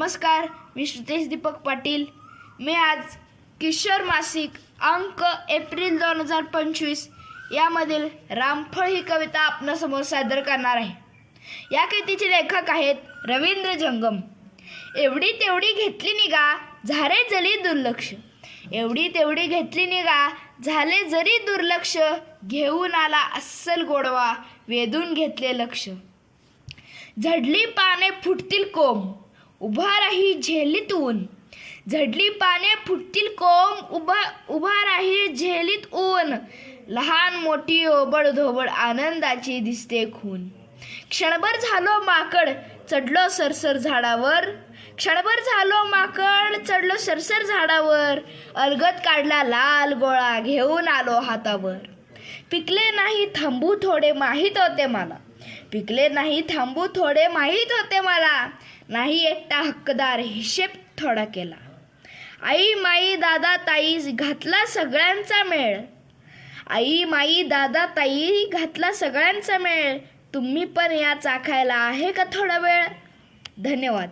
नमस्कार मी श्रुतेश दीपक पाटील. मी आज किशोर मासिक अंक एप्रिल दोन हजार पंचवीस यामधील रामफळ ही कविता आपणासमोर सादर करणार आहे. या कवितेचे लेखक आहेत रवींद्र जंगम. एवढी तेवढी घेतली निगा झाले जरी दुर्लक्ष. एवढी तेवढी घेतली निगा झाले जरी दुर्लक्ष घेऊन आला अस्सल गोडवा वेधून घेतले लक्ष. झडली पाने फुटतील कोंब. उभा राही झेलीत ऊन झडली पाने फुटतील कोंब उभा उभा राही झेलीत ऊन लहान मोठी ओबड धोबड आनंदाची दिसते खून. क्षणभर झालो माकड चढलो सरसर झाडावर. क्षणभर झालो माकड चढलो सरसर झाडावर. अलगत काढला लाल गोळा घेऊन आलो हातावर. पिकले नाही थांबू थोडे माहीत होते मला. पिकले नाही थांबू थोडे माहीत होते मला. नाही एकटा हक्कदार हिशेब थोडा केला. आई माई दादा ताई घातला सगळ्यांचा मेळ. आई माई दादा ताई घातला सगळ्यांचा मेळ. तुम्ही पण या चाखायला आहे का थोडा वेळ? धन्यवाद.